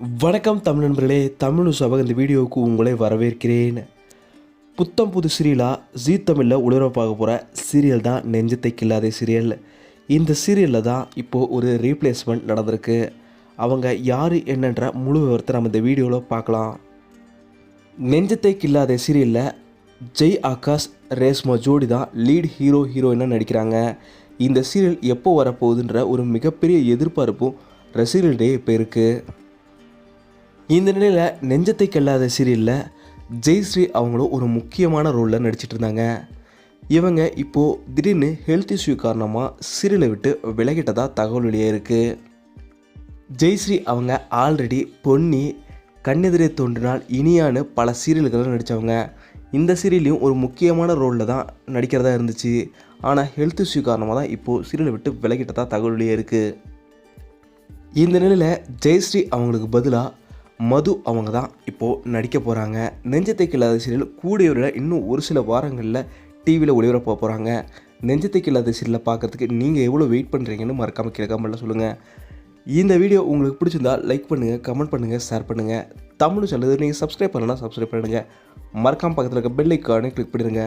வணக்கம் தமிழ் நண்பர்களே தமிழ் சபக இந்த வீடியோவுக்கு உங்களை வரவேற்கிறேன். புத்தம் புது சீரியலாக ஜீ தமிழில் ஒளிபரப்பாக போகிற சீரியல் தான் நெஞ்சத்தை கில்லாத சீரியல். இந்த சீரியலில் தான் இப்போது ஒரு ரீப்ளேஸ்மெண்ட் நடந்திருக்கு. அவங்க யார் என்னன்ற முழு விவரத்தை நம்ம இந்த வீடியோவில் பார்க்கலாம். நெஞ்சத்தை கில்லாத சீரியலில் ஜெய் ஆகாஷ் ரேஸ்மா ஜோடி தான் லீட் ஹீரோ ஹீரோயினாக நடிக்கிறாங்க. இந்த சீரியல் எப்போ வரப்போகுதுன்ற ஒரு மிகப்பெரிய எதிர்பார்ப்பும் ரசிகர்களிடையே இப்போ இருக்குது இந்த நிலையில் நெஞ்சத்தை கல்லாத சீரியலில் ஜெய்ஸ்ரீ அவங்களும் ஒரு முக்கியமான ரோலில் நடிச்சிட்டு இருந்தாங்க. இவங்க இப்போது திடீர்னு ஹெல்த் இஷ்யூ காரணமாக சீரியலை விட்டு விலகிட்டதாக தகவல் வெளியே இருக்குது ஜெய்ஸ்ரீ அவங்க ஆல்ரெடி பொன்னி கண்ணெதிரே தோன்றினால் இனியான்னு பல சீரியல்களில் நடித்தவங்க இந்த சீரியலையும் ஒரு முக்கியமான ரோலில் தான் நடிக்கிறதா இருந்துச்சு. ஆனால் ஹெல்த் இஷ்யூ காரணமாக தான் இப்போது சீரியலை விட்டு விலகிட்டதாக தகவல் வெளியே இருக்குது இந்த நிலையில் ஜெயஸ்ரீ அவங்களுக்கு பதிலாக மது அவங்க தான் இப்போது நடிக்க போகிறாங்க நெஞ்சத்தை கில்லாத சீரியல் கூடியவரில் இன்னும் ஒரு சில வாரங்களில் டிவியில் ஒளிபரப்ப போகிறாங்க நெஞ்சத்தை இல்லாத சீரியலை பார்க்கறதுக்கு நீங்கள் எவ்வளோ வெயிட் பண்ணுறீங்கன்னு மறக்காமல் கீழே சொல்லுங்கள் இந்த வீடியோ உங்களுக்கு பிடிச்சிருந்தா லைக் பண்ணுங்கள் கமெண்ட் பண்ணுங்கள் ஷேர் பண்ணுங்கள் தமிழ் சொல்லுது நீங்கள் சப்ஸ்கிரைப் பண்ணலாம் சப்ஸ்கிரைப் பண்ணுங்கள் மறக்காமல் பக்கத்தில் இருக்க பெல் ஐக்கானே கிளிக் பண்ணிடுங்க.